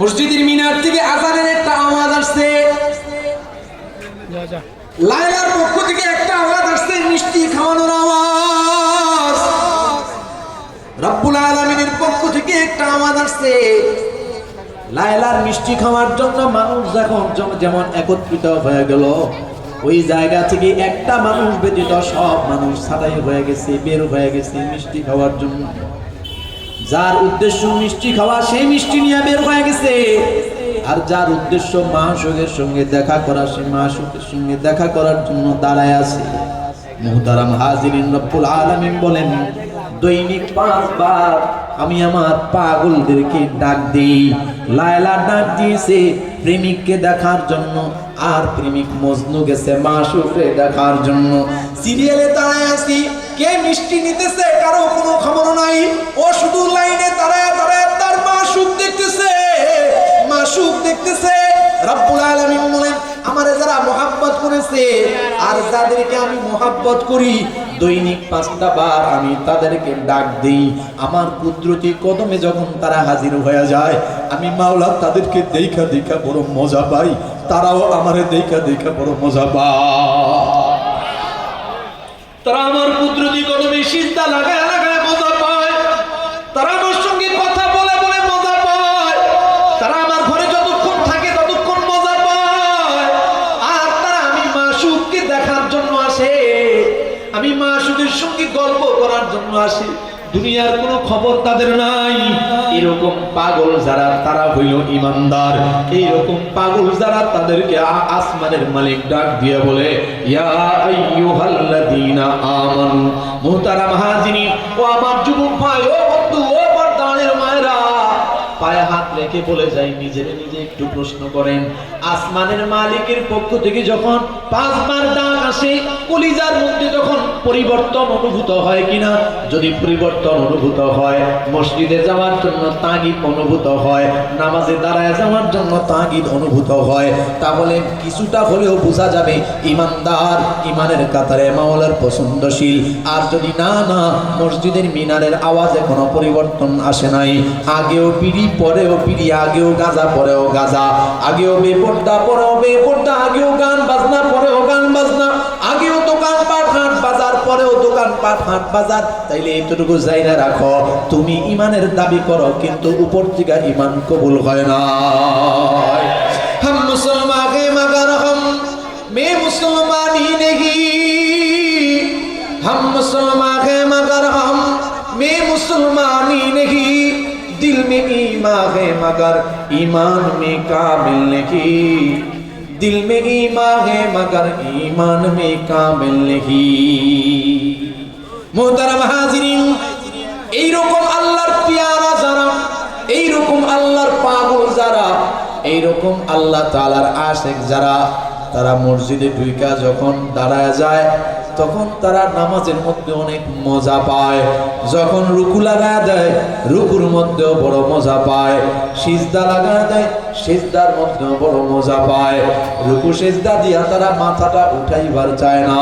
মসজিদের মিনার থেকে আজানের একটা আওয়াজ আসছে। লাইলার পক্ষ থেকে একটা আওয়াজ আসছে, মিষ্টি খাওয়ানোর আওয়াজ। রব্বুল আলমিনের পক্ষ থেকে একটা আওয়াজ আসছে। লাইলার মিষ্টি খাওয়ার জন্য মানুষ যখন যেমন- একত্রিত হয়ে গেল, ওই জায়গা থেকে একটা মানুষ ব্যতীত সব মানুষ ছাটাই হয়ে গেছে, বের হয়ে গেছে মিষ্টি খাওয়ার জন্য। যার উদ্দেশ্য মিষ্টি খাওয়া, সেই মিষ্টি নিয়ে বের হয়ে গেছে। আর যার উদ্দেশ্য মাসুকের সঙ্গে দেখা করা, সেই মাসুকের সঙ্গে দেখা করার জন্য দাঁড়ায় আছে। মুহতারাম হাজিরিন রব্বুল আলামিন বলেন, দৈনিক পাঁচবার আমি আমার পাগলদেরকে ডাক দিই। লায়লা ডাক দিয়েছে, প্রেমিককে দেখার জন্য। আর প্রেমিক মজনু গেছে মাসুকে দেখার জন্য। সিরিয়ালে দাঁড়ায় আছি কে মিষ্টি নিতেছে, কারও কোনো খবর নাই। ও শুধু লাইনে দাঁড়ায় দাঁড়ায় তার মাসুক দেখতেছে মাসুক দেখতেছে। রব্বুল আলামিন বলেন, আমারে যারা মোহাব্বত করেছে আর যাদেরকে আমি মোহাব্বত করি, দৈনিক পাঁচটা বার আমি তাদেরকে ডাক দিই। আমার কুদরতি কদমে যখন তারা হাজির হয়ে যায়, আমি মাওলা তাদেরকে দেখা দেখা বড় মজা পাই। তারাও আমারে দেখা দেখা বড় মজা পায়। তারা আমার কুদরতি কদমে সিজদা লাগায় লাগায় মজা পায়। তারা আমার সঙ্গে কথা বলে বলে মজা পায়। তারা আমার ঘরে যতক্ষণ থাকে ততক্ষণ মজা পায়। আর তারা আমি মাসুককে দেখার জন্য আসে। আমি মাসুকের সঙ্গে গল্প করার জন্য আসি। দুনিয়ার কোনো খবর তাদের নাই। এরকম পাগল যারা, তারা হইল ইমানদার। এইরকম পাগল যারা তাদেরকে আসমানের মালিক ডাক দিয়ে বলে পায়ে হাত রেখে বলে যাই নিজের নিজে একটু প্রশ্ন করেন। আসমানের মালিকের পক্ষ থেকে যখন পাঁচবার ডাক আসে, কলিজার মধ্যে তখন পরিবর্তন অনুভূত হয় কিনা, যদি পরিবর্তন অনুভূত হয়, মসজিদে যাওয়ার জন্য তাগিদ অনুভূত হয়, নামাজে দাঁড়ায় যাওয়ার জন্য তাগিদ অনুভূত হয়, তাহলে কিছুটা হলেও বোঝা যাবে ইমানদার, ইমানের কাতারে মাওলার পছন্দশীল। আর যদি না না, মসজিদের মিনারের আওয়াজে কোনো পরিবর্তন আসে নাই, আগেও পিড়ি, পরেও পিড়ি, আগেও গাজা, পরেও গাজা, আগেও বেপর্দা, পরেও বেপর্দা, আগেও গান বাজনা, পরেও গান বাজনা আগেও দোকান পাট হাট বাজার পরেও দোকান পাট হাট বাজার তাইলে এতটুকু জায়গা রাখো তুমি ইমানের দাবি করো কিন্তু উপর থেকে ইমান কবুল হয় না हम मुसलमान हैं मगर हम मैं मुसलमान ही नहीं हम मुसलमान हैं मगर हम मैं मुसलमान ही नहीं दिल में ईमान है मगर ईमान में कामिल नहीं दिल में ईमान है मगर ईमान में कामिल नहीं এইরকম আল্লাহর পিয়ারা যারা, এইরকম আল্লাহর পাগল যারা, এইরকম আল্লাহ তাআলার আশেক যারা, তারা মসজিদে ঢুইকা যখন দাঁড়ায় যায়, তখন তারা নামাজের মধ্যে অনেক মজা পায়। যখন রুকু লাগা দেয়, রুকুর মধ্যেও বড় মজা পায়। সিজদা লাগা দেয়, সিজদার মধ্যেও বড় মজা পায়। রুকু সিজদা দিয়া তারা মাথাটা উঠাইবার চায় না।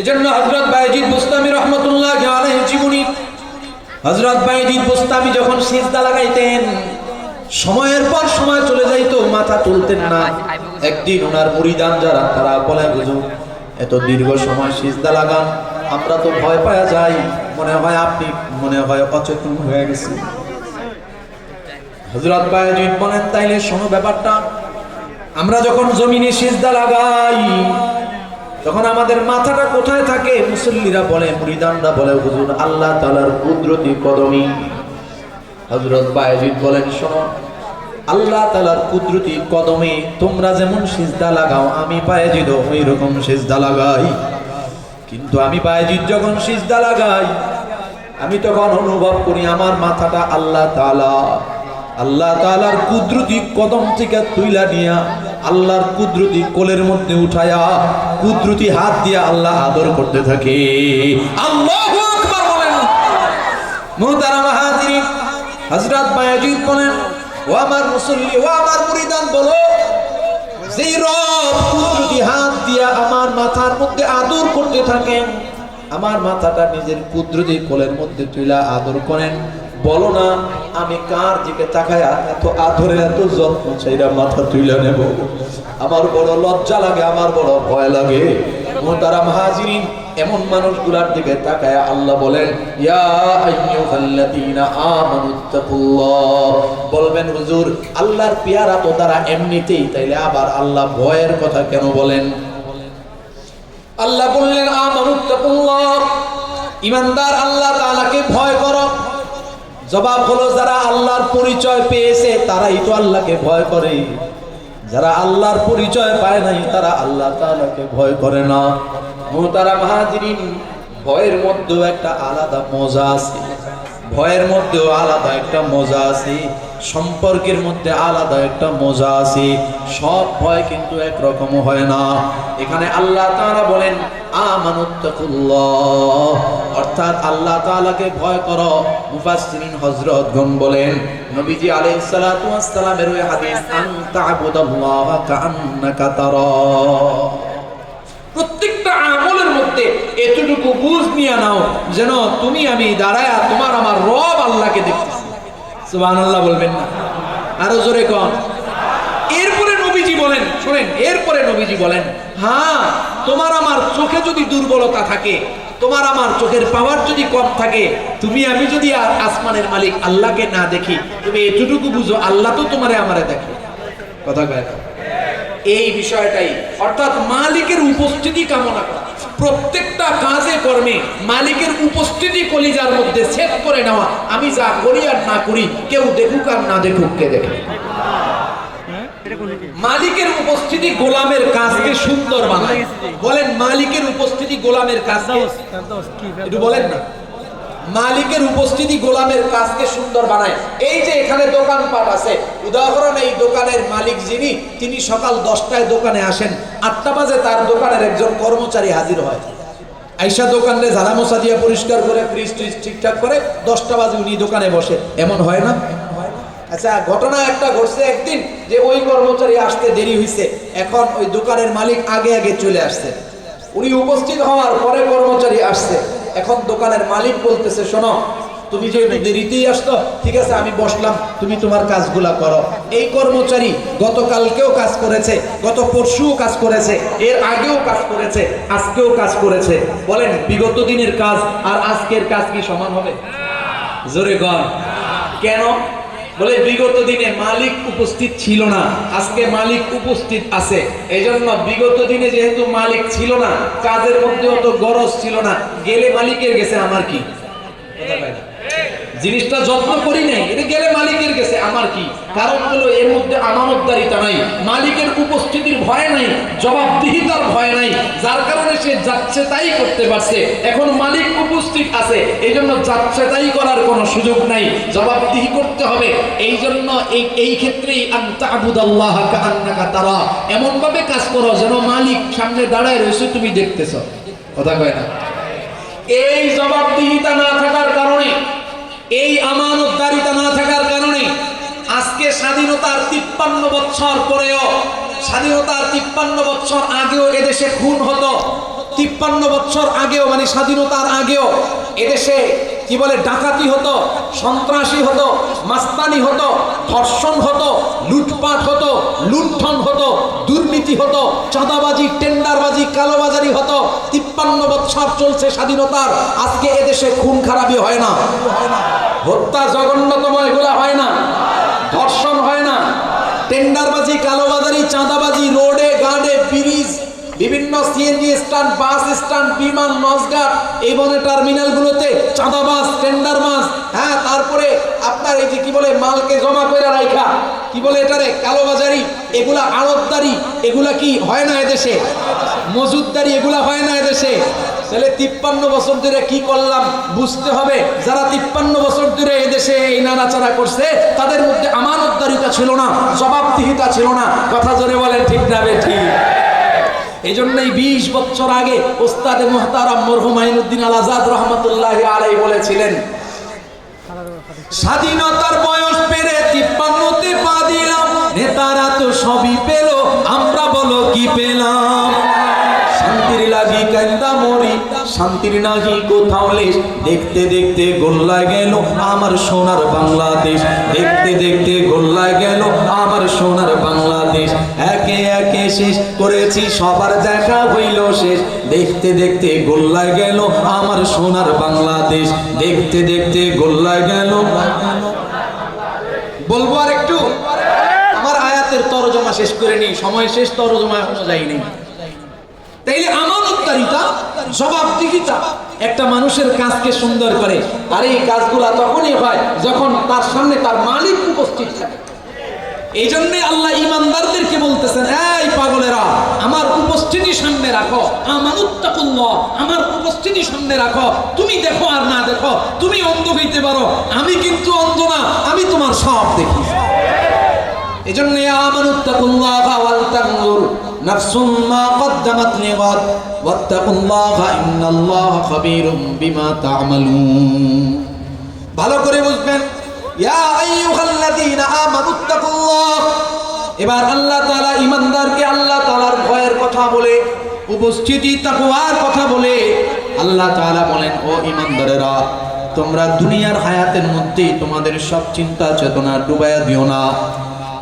এজন্য হযরত বাইজিদ বুস্তামি রহমাতুল্লাহ আলাইহি জীবনী, হযরত বাইজিদ বুস্তামি যখন সিজদা লাগাইতেন, সময়ের পর সময় চলে যাইতো, মাথা তুলতেন না। একদিন ওনার মুরিদান যারা, তারা বলে বুঝুন এত দীর্ঘ সময় সিজদা লাগান, আমরা তো ভয় পাওয়া যাই। মনে হয় আপনি, মনে হয় অচেতন হয়ে গেছে। হযরত বাইজিদ বলেন, তাইলে শোনো ব্যাপারটা, আমরা যখন জমিনে সিজদা লাগাই তখন আমাদের মাথাটা কোথায় থাকে? মুসল্লিরা বলে, মুরিদানরা বলে, হুজুর, আল্লাহ তালার কুদরতি কদমি হজরত বায়েজিদ বলেন, শোনো, আল্লাহ তালার কুদরতি কদমে তোমরা যেমন সিজদা লাগাও, আমি বায়েজিদ ওই রকম সিজদা লাগাই। কিন্তু আমি বায়েজিদ যখন সিজদা লাগাই, আমি তখন অনুভব করি আমার মাথাটা আল্লাহ তালা আল্লাহ তালার কুদরতি কদম থেকে তুইলা নিয়া আল্লাহর কুদরতি কোলের মধ্যে উঠায়া কুদরতি হাত দিয়ে আল্লাহ আদর করতে থাকে। ও আমার ও আমার বলো রব হাত দিয়া আমার মাথার মধ্যে আদর করতে আমার মাথাটা নিজের কুদরতি কোলের মধ্যে তুইলা আদর করেন। বলো না, আমি কার দিকে তাকায়া এত আদরে এত যত্ন চাইরা মাথা তুইলা নেব? আমার বড় লজ্জা লাগে, আমার বড় ভয় লাগে। তারা মহাজিরিন এমন মানুষগুলার দিকে তাকায় আল্লাহ বলেন বলবেন, হুজুর, আল্লাহর পেয়ারা তো তারা এমনিতেই, তাইলে আবার আল্লাহ ভয়ের কথা কেন বলেন? আল্লাহ বললেন আমানুত্তাকুল্লাহ ইমানদার আল্লাহ তাআলাকে ভয় করো। জবাব হলো, যারা আল্লাহর পরিচয় পেয়েছে, তারাই তো আল্লাহকে ভয় করে। যারা আল্লাহর পরিচয় পায় নাই, তারা আল্লাহ তাআলাকে ভয় করে না। তারা মাহাজিরিন ভয়ের মধ্যেও একটা আলাদা মজা আছে। ভয়ের মধ্যেও আলাদা একটা মজা আছে। সম্পর্কের মধ্যে আলাদা একটা মজা আছে। সব ভয় কিন্তু একরকম হয় না। এখানে আল্লাহ তাআলা বলেন তারা। প্রত্যেকটা আমলের মধ্যে এতটুকু বুঝ নিয়ে নাও, যেন তুমি আমি দাঁড়ায় তোমার আমার রব আল্লাহকে দেখতেছি। সুবহানাল্লাহ বলবেন না। আরও জোরে কন। এরপরে নবীজি বলেন, শুনেন, এরপরে নবীজি বলেন হ্যাঁ তোমার আমার চোখে যদি দুর্বলতা থাকে, তোমার আমার চোখের পাওয়ার যদি কম থাকে, তুমি আমি যদি আর আসমানের মালিক আল্লাহকে না দেখি, তুমি এতটুকু বুঝো আল্লাহ তো তোমারে আমারে দেখে। কথা কয় এই বিষয়টাই। অর্থাৎ মালিকের উপস্থিতি কামনা করা। প্রত্যেকটা কাজে কর্মে মালিকের উপস্থিতি কলিজার মধ্যে সেট করে নেওয়া। আমি যা করি আর না করি কেউ দেখুক আর না দেখুক কে দেখে। মালিকের উপস্থিতি গোলামের কাজকে সুন্দর বানায়। বলেন মালিকের উপস্থিতি গোলামের কাজকে একটু বলেন না। মালিকের উপস্থিতি গোলামের কাজকে সুন্দর বানায়। এই যে এখানে দোকানপাট আছে, উদাহরণ, এই দোকানের মালিক যিনি, তিনি সকাল দশটায় দোকানে আসেন। আটটা বাজে তার দোকানের একজন কর্মচারী হাজির হয়। আইসা দোকানে ঝাড়া মশা দিয়ে পরিষ্কার করে ফ্রিজ ট্রিজ ঠিকঠাক করে দশটা বাজে উনি দোকানে বসে। এমন হয় না? আচ্ছা ঘটনা একটা ঘটছে একদিন যে ওই কর্মচারী আসতে দেরি হয়েছে এখন ওই দোকানের মালিক আগে আগে চলে আসছে। উনি উপস্থিত হওয়ার পরে কর্মচারী আসছে। এখন দোকানের মালিক বলতেছে শোনো তুমি যেহেতু দেরিতেই আসতো ঠিক আছে আমি বসলাম তুমি তোমার কাজগুলা করো। এই কর্মচারী গতকালকেও কাজ করেছে গত পরশুও কাজ করেছে এর আগেও কাজ করেছে আজকেও কাজ করেছে। বলেন বিগত দিনের কাজ আর আজকের কাজ কি সমান হবে? জোরে গন কেন? বলে বিগত দিনে মালিক উপস্থিত ছিল না। আজকে মালিক উপস্থিত আছে। এই জন্য বিগত দিনে যেহেতু মালিক ছিল না, কাজের মধ্যে অত গরজ ছিল না। গেলে মালিকের গেছে, আমার কি। জিনিসটা যত্ন করি নাই, এটা গেলে মালিকের গেছে, আমার কি? কারণ হলো এর মধ্যে আমানতদারিতা নাই, মালিকের উপস্থিতির ভয় নাই, জবাবদিহিতার ভয় নাই, যার কারণে সে যাচ্ছে তাই করতে পারছে। এখন মালিক উপস্থিত আছে এই জন্য যাচ্ছে তাই করার কোনো সুযোগ নাই, জবাবদিহি করতে হবে। এই জন্য এই ক্ষেত্রেই তারা এমন ভাবে কাজ করো যেন মালিক সামনে দাঁড়ায় রয়েছে, তুমি দেখতেছ। কথা কয় না? এই জবাবদিহিতা না থাকার কারণে, এই আমানতদারিতা না থাকার আজকে স্বাধীনতার তিপ্পান্ন বছর পরেও, স্বাধীনতার তিপ্পান্ন বছর আগেও এদেশে খুন হতো। তিপ্পান্ন বছর আগেও মানে স্বাধীনতার আগেও এদেশে কি বলে, ডাকাতি হতো, সন্ত্রাসী হতো, মাস্তানি হতো, ধর্ষণ হতো, লুটপাট হতো, লুণ্ঠন হতো, দুর্নীতি হতো, চাঁদাবাজি, টেন্ডারবাজি, কালোবাজারি হতো। তিপ্পান্ন বছর চলছে স্বাধীনতার, আজকে এদেশে খুন খারাপি হয় না। হত্যা জঘন্যতম এগুলা হয় না। টেন্ডারবাজি, কালোবাজারি, চাঁদাবাজি, রোডে, গার্ডে, ব্রিজ, বিভিন্ন সিএনজি স্ট্যান্ড, বাস স্ট্যান্ড, বিমান নসঘাট এই বনে টার্মিনালগুলোতে চাঁদাবাস টেন্ডারবাস হ্যাঁ তারপরে এই যে কি বলে, মালকে জমা করে রাখা কি বলে এটারে? কালোবাজারি, এগুলা আড়তদারি, এগুলা কি হয় না এদেশে? মজুদদারি এগুলা হয় না এদেশে? তাহলে তিপ্পান্ন বছর ধরে কি করলাম? বুঝতে হবে, যারা তিপ্পান্ন বছর ধরে এদেশে এই নাড়াচাড়া করছে, তাদের মধ্যে আমানতদারিতা ছিল না, জবাবদিহিতা ছিল না। কথা জোরে বলেন, ঠিক না বে, ঠিক? এই জন্যই বিশ বছর আগে ওস্তাদে মোহতারাম মরহুম আইনুদ্দিন আল আজাদ রহমতুল্লাহ আলাই বলেছিলেন স্বাধীনতার বয়স পেরে তিপ্পান্নতে পা দিলাম নেতারা তো সবই পেল আমরা বলো কি পেলাম? শান্তির লাগি কান্দা মরি, শান্তির নাহি কোথাও লেশ। দেখতে দেখতে গোল্লায় গেল আমার সোনার বাংলাদেশ। দেখতে দেখতে গোল্লায় গেল আমার সোনার বাংলাদেশ। একে একে শেষ করেছি, সবার দেখা হইল শেষ। দেখতে দেখতে গোল্লায় গেল আমার সোনার বাংলাদেশ। দেখতে দেখতে গোল্লায় গেল বলব আর একটু আমার আয়াতের তরজমা শেষ করে নি সময় শেষ, তরজমা এখনও যায়নি। তাইলে আমানতদারিতা জবাবদিহিতা একটা মানুষের কাজকে সুন্দর করে। আর এই কাজগুলা তখনই হয় যখন তার সামনে তার মালিক উপস্থিত থাকে। এই জন্য আল্লাহ ইমানদারদেরকে বলতেছেন, এই পাগলেরা, আমার উপস্থিতি সামনে রাখো। আমানুত্তাকুল্লাহ, আমার উপস্থিতি সামনে রাখো। তুমি দেখো আর না দেখো। তুমি অন্ধ হইতে পারো। আমি কিন্তু অন্ধ না, আমি তোমার সব দেখি। এজন্য আমানুত্তাকুল্লাহ ওয়াল তানজুর নাফসুম মা কদ্দামাত লিগাদ ওয়াত্তাকুল্লাহ ইন্নাল্লাহ খাবীরুম বিমা তা'মালুন। ভালো করে বুঝবেন। ইয়া আইয়ুহাল্লাযীনা আমানুত্তাকুল্লাহ। এবার আল্লাহ তাআলা ঈমানদারকে আল্লাহ তাআলার ভয়ের কথা বলে, উপস্থিতি তাকওয়ার কথা বলে আল্লাহ তাআলা বলেন, ও ঈমানদারেরা, তোমরা দুনিয়ার হায়াতের মধ্যে তোমাদের সব চিন্তা চেতনা ডুবাইয়া দিও না।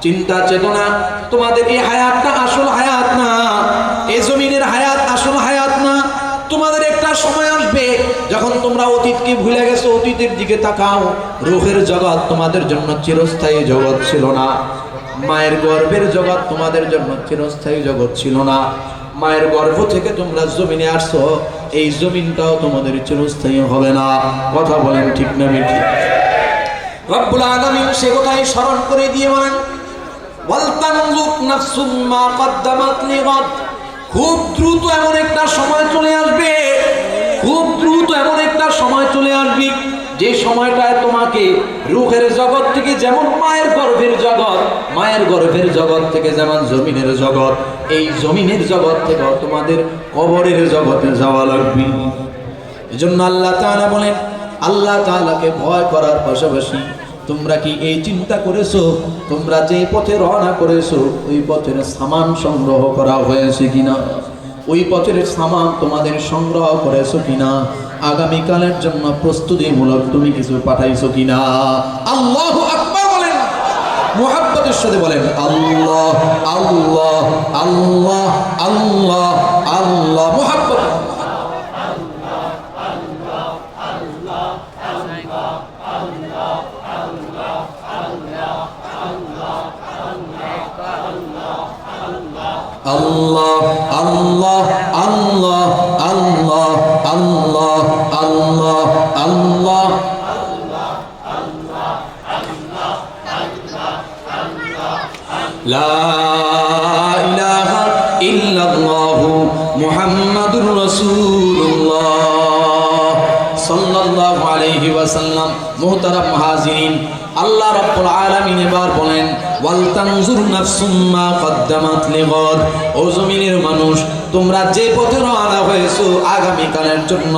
চিন্তা, চেতনা, তোমাদের এই হায়াতটা আসল হায়াত না এই জমিনের হায়াত আসল হায়াত না। তোমাদের একটা সময় আসবে যখন তোমরা অতীতকে ভুলে গেছো, অতীতের দিকে তাকাও। রোহের জগৎ তোমাদের জন্য চিরস্থায়ী জগৎ ছিল না। মায়ের গর্ভের জগৎ তোমাদের জন্য চিরস্থায়ী জগৎ ছিল না। মায়ের গর্ভ থেকে তোমরা জমিনে আসছো, এই জমিনটাও তোমাদের চিরস্থায়ী হবে না। কথা বলেন ঠিক না ঠিক রব্বুল আলামিন সে কথাই স্মরণ করে দিয়ে বলেন খুব দ্রুত এমন একটা সময় চলে আসবে, খুব দ্রুত এমন একটা সময় চলে আসবে, যে সময়টায় তোমাকে রুহের জগৎ থেকে যেমন মায়ের গর্ভের জগৎ, মায়ের গর্ভের জগৎ থেকে যেমন জমিনের জগৎ, এই জমিনের জগৎ থেকে তোমাদের কবরের জগতে যাওয়া লাগবে। এজন্য আল্লাহ তাআলা বলেন, আল্লাহ তাআলাকে ভয় করার পাশাপাশি তোমরা কি এই চিন্তা করেছ? তোমরা যে পথে রওনা করেছ, ওই পথের সামান সংগ্রহ করা হয়েছে কিনা? ওই পথের সামান তোমাদের সংগ্রহ করেছ কিনা? আগামীকালের জন্য প্রস্তুতিমূলক তুমি কিছু পাঠাইছো কিনা? আল্লাহু বলেন। মোহাব্বতের সাথে বলেন, আল্লাহ আল্লাহ আল্লাহ আল্লাহ আল্লাহ। মোহাব্বত। আল্লাহ আল্লাহ আল্লাহ আল্লাহ আল্লাহ আল্লাহ আল্লাহ। আল্লাহ রাব্বুল আলামিন এবার বলেন ওয়াল তানজুর কদ্দামাত লিগাদ। ও জমিনের মানুষ, তোমরা যে পথে রওনা হয়েছো আগামীকালের জন্য,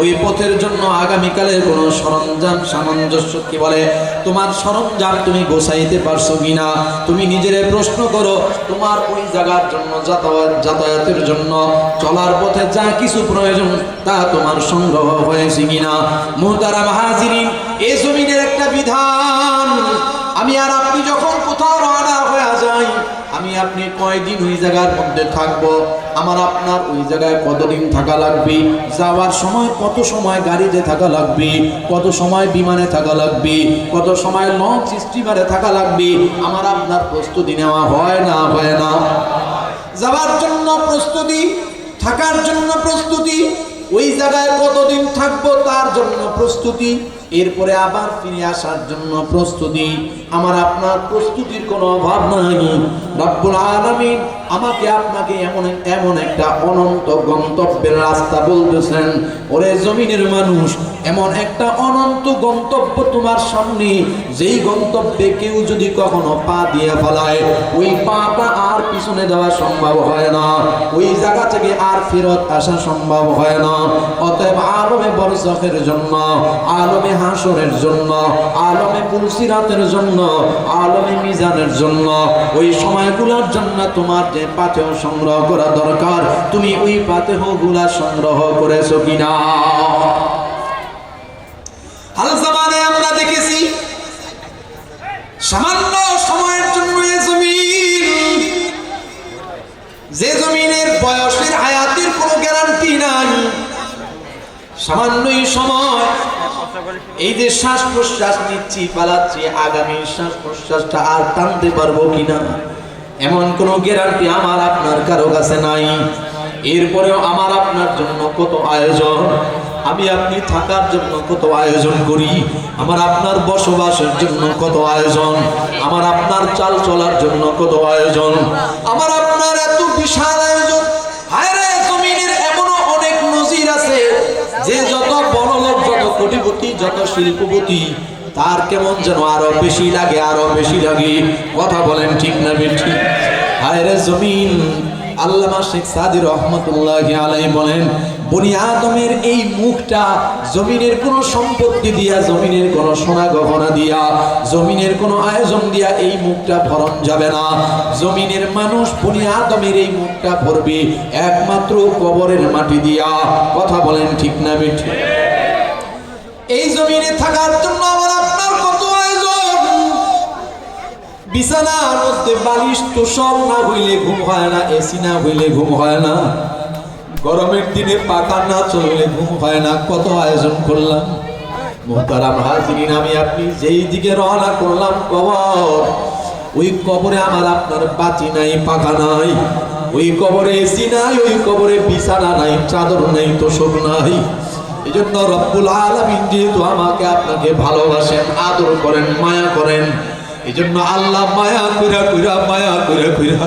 ওই পথের জন্য আগামীকালের কোনো সরঞ্জাম, সামঞ্জস্য কি বলে? তোমার সরঞ্জাম তুমি গোছাইতে পারছ কিনা? তুমি নিজেরে প্রশ্ন করো, তোমার ওই জায়গার জন্য, যাতায়াত, যাতায়াতের জন্য চলার পথে যা কিছু প্রয়োজন তা তোমার সংগ্রহ হয়েছে কিনা? মুহতারা মাহাজিরিন এই জমিনের একটা বিধান আমি আর আপনি যখন কোথাও রওনা হয়ে যাই, আমি আপনি কয়দিন ওই জায়গার মধ্যে থাকব? আমার আপনার ওই জায়গায় কতদিন থাকা লাগবে? যাওয়ার সময় কত সময় গাড়িতে থাকা লাগবে? কত সময় বিমানে থাকা লাগবে? কত সময় লঞ্চ স্টিমারে থাকা লাগবে? আমার আপনার প্রস্তুতি নেওয়া হয় না হয় না? যাওয়ার জন্য প্রস্তুতি, থাকার জন্য প্রস্তুতি, ওই জায়গায় কতদিন থাকব তার জন্য প্রস্তুতি? এরপরে আবার ফিরে আসার জন্য প্রস্তুতি। আমার আপনার প্রস্তুতির কোনো অভাব নাই। রব্বুল আলামিন আমাকে আপনাকে এমন এমন একটা অনন্ত গন্তব্যের রাস্তা বলতেছেন, ওরে জমিনের মানুষ, এমন একটা অনন্ত গন্তব্য তোমার সামনে। যেই গন্তব্যে কেউ যদি কখনো পা দিয়ে ফেলায়, ওই পাটা আর পিছনে দেওয়া সম্ভব হয় না। ওই জায়গা থেকে আর ফেরত আসা সম্ভব হয় না। অতএব আলমে বরসখের জন্য, আলমে হাসরের জন্য, আলমে পুলসিরাতের জন্য, আলমে মিজানের জন্য, ওই সময়গুলোর জন্য তোমার যে পাথেও সংগ্রহ করা দরকার, তুমি ওই পাথেহগুলা সংগ্রহ করেছ কিনা? সামান্য সময়ের জন্য এ জমিন, যে জমিনের বয়সের হায়াতের কোনো গ্যারান্টি নাই। সামান্যই সময় এই যে শ্বাস প্রশ্বাস নিচ্ছি, পালাচ্ছি, আগামী শ্বাস প্রশ্বাসটা আর টানতে পারব কিনা? এমন কোনো গ্যারান্টি আমার আপনার কারও কাছে নাই। এরপরেও আমার আপনার জন্য কত আয়োজন? আমি আপনি থাকার জন্য কত আয়োজন করি? আমার আপনার বসবাসের জন্য কত আয়োজন? আমার আপনার চাল চলার জন্য কত আয়োজন? আমার আপনার এত বিশাল আয়োজন? হায় রে জমিনের এমনও অনেক নজির আছে যে যত বড় কোটিপতি যত শিল্পপতি, তার কেমন যেন আরও বেশি লাগে, আরও বেশি লাগে। কথা বলেন ঠিক না বেঠি হায় রে জমিন। আল্লামা শেখ সাদি রহমতুল্লাহ আলাই বলেন, বনি আদমের এই মুখটা জমিনের কোনো সম্পত্তি দিয়া, জমিনের কোনো সোনা গহনা দিয়া, জমিনের কোনো আয়োজন দিয়া এই মুখটা ভরণ যাবে না। জমিনের মানুষ বনি আদমের এই মুখটা ভরবে একমাত্র কবরের মাটি দিয়া। কথা বলেন ঠিক না বেঠি এই জমিনে থাকার জন্য আমার আপনার কত আয়োজন? বিছানার মধ্যে বালিশ তো সব না হইলে ঘুম হয় না এসি না হইলে ঘুম হয় না। গরমের দিনে পাকা না চললে ঘুম হয় না, কত আয়োজন করলাম। মোহতারাম হাজিরিন, আমি আপনি যেই দিকে রওনা করলাম কবর, ওই কবরে আমার আপনার বাতি নাই পাকা নাই। ওই কবরে এসি নাই, ওই কবরে বিছানা নাই, চাদর নাই, তোষক নাই। এই জন্য রব্বুল আলমিন যেহেতু আমাকে আপনাকে ভালোবাসেন, আদর করেন, মায়া করেন এই জন্য আল্লাহ মায়া কইরা কইরা, মায়া কইরা কইরা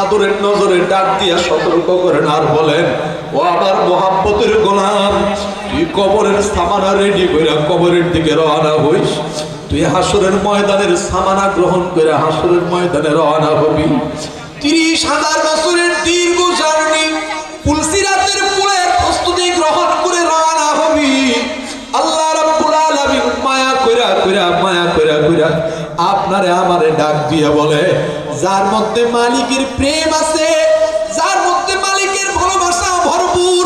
আদরের নজরে ডাক দিয়া সতর্ক করেন আর বলেন, ও আমার মোহাব্বতের গোলাম, তুই কবরের সামানা রেডি কইরা কবরের দিকে রওনা হইস। তুই হাসরের ময়দানের সামানা গ্রহণ করে হাসরের ময়দানে রওনা হবি। তিরিশ হাজার বছরের দীর্ঘ জার্নি পুলসিরাতের কইরা আপনারে আমারে ডাক দিয়া বলে, যার মধ্যে মালিকের প্রেম আছে, যার মধ্যে মালিকের ভালোবাসা ভরপুর,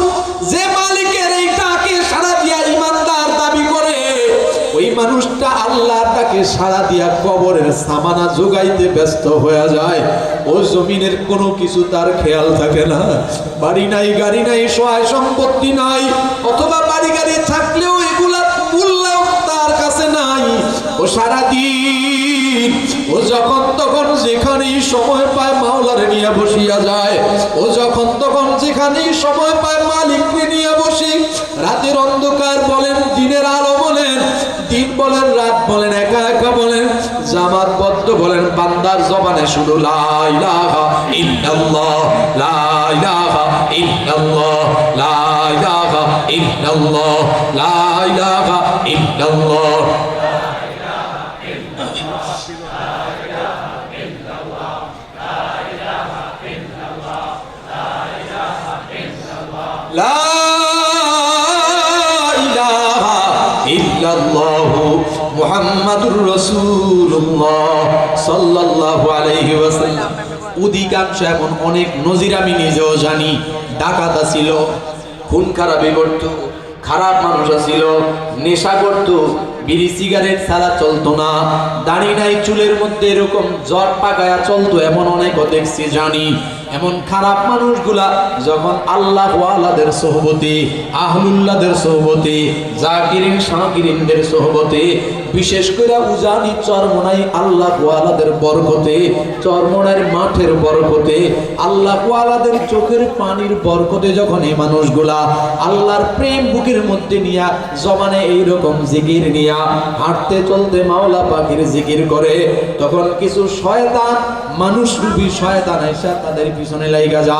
যে মালিকের এই ডাকে সাড়া দিয়া ইমানদার দাবি করে, ওই মানুষটা আল্লাহর ডাকে সাড়া দিয়া কবরের সামানা যোগাইতে ব্যস্ত হয়ে যায়। ও জমিনের কোনো কিছু তার খেয়াল থাকে না। বাড়ি নাই, গাড়ি নাই, সহায় সম্পত্তি নাই, অথবা বাড়ি গাড়ি থাকলেও সারাদিন ও যখন তখন যেখানেই সময় পায় মাওলারে নিয়ে বসিয়া যায়, ও যখন তখন যেখানেই সময় পায় মালিককে নিয়ে বসি। রাতের অন্ধকার বলেন, দিনের আলো বলেন, দিন বলেন, রাত বলেন, একা একা বলেন জামাতবদ্ধ বলেন, বান্দার জবানে শুধু লা ইলাহা ইল্লাল্লাহ, লা ইলাহা ইল্লাল্লাহ, লা ইলাহা ইল্লাল্লাহ, লা ইলাহা ইল্লাল্লাহ। অনেক নজির আমি নিজেও জানি। ছিল খুন খারাপি মানুষ ছিল নেশা বিড়ি চলতো না। দাঁড়ি নাই চুলের মধ্যে এরকম জ্বর পাকায়া চলতো, এমন অনেক দেখছি জানি। এমন খারাপ মানুষগুলা যখন আল্লাহ ওয়ালাদের সোহবতে, আহলুল্লাদের সোহবতে, জাকিরিন শাকিরিনদের সোহবতে, বিশেষ করে উজানি চরমনাই আল্লাহ ওয়ালাদের বরকতে, চরমনার মাঠের বরকতে, আল্লাহ ওয়ালাদের চোখের পানির বরকতে যখন এই মানুষগুলা আল্লাহর প্রেম বুকের মধ্যে নিয়া, জমানে এইরকম জিকির নিয়া, হাঁটতে চলতে মাওলা পাখির জিকির করে, তখন কিছু শয়তান মানুষ রূপী শয়তান এসে তাদের পিছনে লাইগা যা।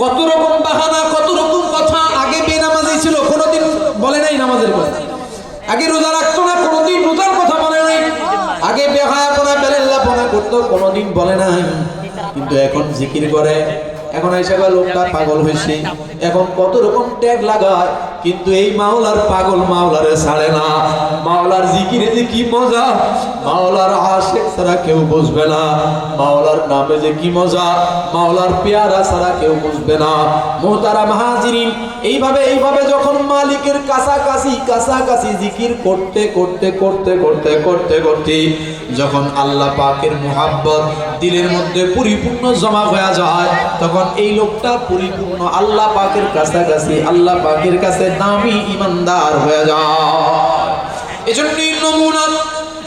কত রকম বাহানা, কত রকম কথা আগে বেনামাজি ছিল, কোনোদিন বলে নাই নামাজের কথা। আগে রোজা রাখতো না, কোনোদিন রোজার কথা বলে নাই। আগে বেহায়া কোনা বেলেল্লাপনা করতো, কোনোদিন বলে নাই। কিন্তু এখন জিকির করে, এখন আইসা গেল, লোকটা পাগল হয়েছে। এখন কত রকম ট্যাগ লাগায়, কিন্তু এই মাওলার পাগল মাওলারে ছাড়ে না। মাওলার জিকিরে যে কি মজা, মাওলার আশেক ছাড়া কেউ বুঝবে না, মাওলার নামে যে কি মজা, মাওলার পেয়ারা ছাড়া কেউ বুঝবে না। মোহতারা মাহাজিরিন এইভাবে এইভাবে যখন মালিকের কাছাকাছি কাছাকাছি জিকির করতে করতে করতে করতে করতে করতে যখন আল্লাহ পাকের মোহাব্বত দিলের মধ্যে পরিপূর্ণ জমা হয়ে যায়, তখন এই লোকটা পরিপূর্ণ আল্লাহ পাকের কাছাকাছি, আল্লাহ পাকের কাছে দামি ইমানদার হয়ে যায়। এজন্যই নমুনা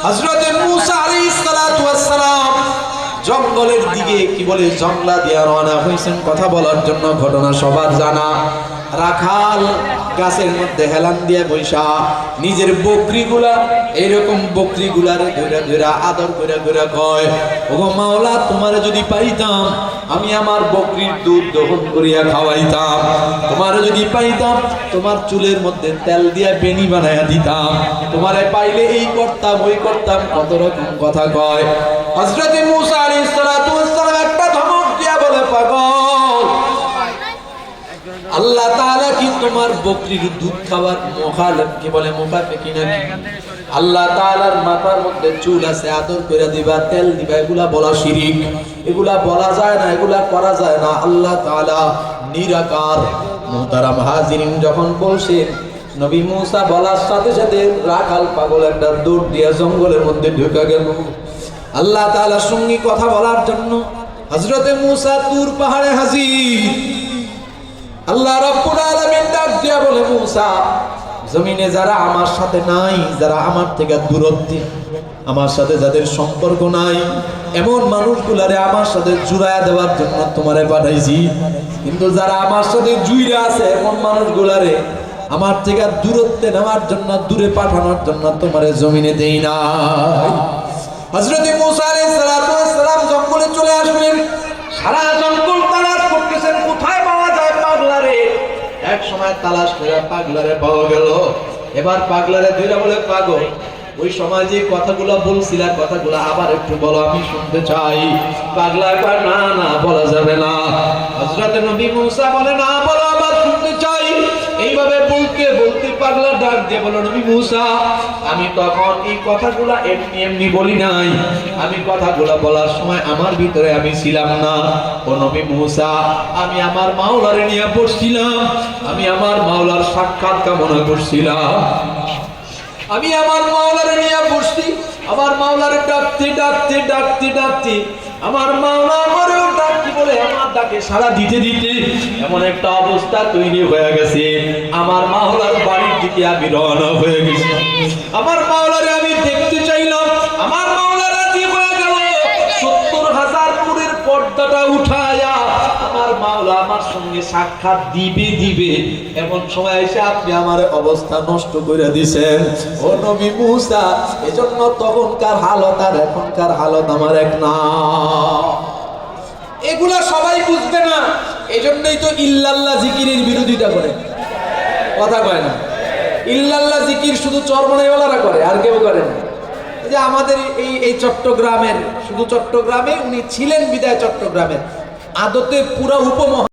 হযরতে মুসা আলাইহিস জঙ্গলের দিকে, কি বলে, জংলা দিয়া রওনা হয়েছেন কথা বলার জন্য ঘটনা সবার জানা। রাখাল গাছের মধ্যে হেলান দিয়ে বৈশা, নিজের বকরিগুলা এরকম বকরিগুলারে ধরে ধরে আদর করে করে কয় ও মাওলা, তোমারে যদি পাইতাম, আমি আমার বকরির দুধ দহন করিয়া খাওয়াইতাম। তোমারে যদি পাইতাম, তোমার চুলের মধ্যে তেল দিয়া বেনি বানাইয়া দিতাম। তোমারে পাইলে এই করতাম, ওই করতাম, কত রকম কথা কয়। হযরতে মূসা এগুলা বলা যায় না, এগুলা করা যায় না। আল্লাহ তাআলা যখন বলছেন, নবী মুসা বলার সাথে সাথে রাখাল পাগল একটা দৌড় দিয়া জঙ্গলের মধ্যে ঢুকা গেল। আল্লাহ তাআলার সঙ্গে কথা বলার জন্য হযরতে মুসা তুর পাহাড়ে হাজির। আল্লাহ রাব্বুল আলামিন ডাক দিয়া বলে, মুসা, জমিনে যারা আমার সাথে নাই, যারা আমার থেকে দূরত্বে, আমার সাথে যাদের সম্পর্ক নাই, এমন মানুষগুলারে আমার সাথে জুড়ায়া দেওয়ার জন্য তোমারে পাঠাইছি। কিন্তু যারা আমার সাথে জুইরা আছে, এমন মানুষগুলারে আমার থেকে দূরত্বে নেওয়ার জন্য, দূরে পাঠানোর জন্য তোমারে জমিনে দেই নাই। হযরত মুসা সালাম জঙ্গলে চলে আসলেন। সারা জঙ্গল তালাশ করতেছেন, কোথায় পাওয়া যায় পাগলারে? এক সময় তালাশ করে পাগলারে পাওয়া গেল। এবার পাগলারে ধরে বলে, পাগল, ওই সময় যে কথাগুলো বলছিলাম কথাগুলো আবার একটু বলো, আমি শুনতে চাই। পাগলা না না, বলা যাবে না। হযরত নবী মুসা বলে, না, বলো পাগলা ডাক দিয়ে বলো নবী মুসা, আমি তখন এই কথাগুলা এমনি এমনি বলি নাই। আমি কথাগুলা বলার সময় আমার ভিতরে আমি ছিলাম না। ও নবী মুসা, আমি আমার মাওলারে নিয়ে পড়ছিলাম। আমি আমার মাওলার সাক্ষাৎ কামনা করছিলাম। আমি আমার মাওলারে নিয়ে বসছি। আমার মাওলারে ডাকতে ডাকতে ডাকতে ডাকতে আমার মাওলা আমারও ডাকতে বলে আমার ডাকে সাড়া দিতে দিতে এমন একটা অবস্থা তৈরি হয়ে গেছে। আমার মাওলার দিকে আমি রওনা হয়ে গেছি। আমার মাওলারে আমি দেখতে চাইলাম। আমার মাওলা রাজি হয়ে গেল। সত্তর হাজার নূরের পর্দাটা উঠায়া আমার মাওলা আমার সঙ্গে সাক্ষাৎ দিবে দিবে। এমন সময় এসে আপনি আমার অবস্থা নষ্ট করে দিছেন। ও নবী মুসা, এজন্য তখনকার হালত আর এখনকার হালত আমার এক না। এগুলা সবাই বুঝবে না। এজন্যই তো ইল্লাল্লাহ জিকিরের বিরোধিতা করে। কথা কয় না। ইল্লাল্লাহ জিকির শুধু চরমনাইওয়ালারা করে, আর কেউ করে না। যে আমাদের এই এই চট্টগ্রামের, শুধু চট্টগ্রামে উনি ছিলেন বিদায় চট্টগ্রামের। আদতে পুরো উপমহা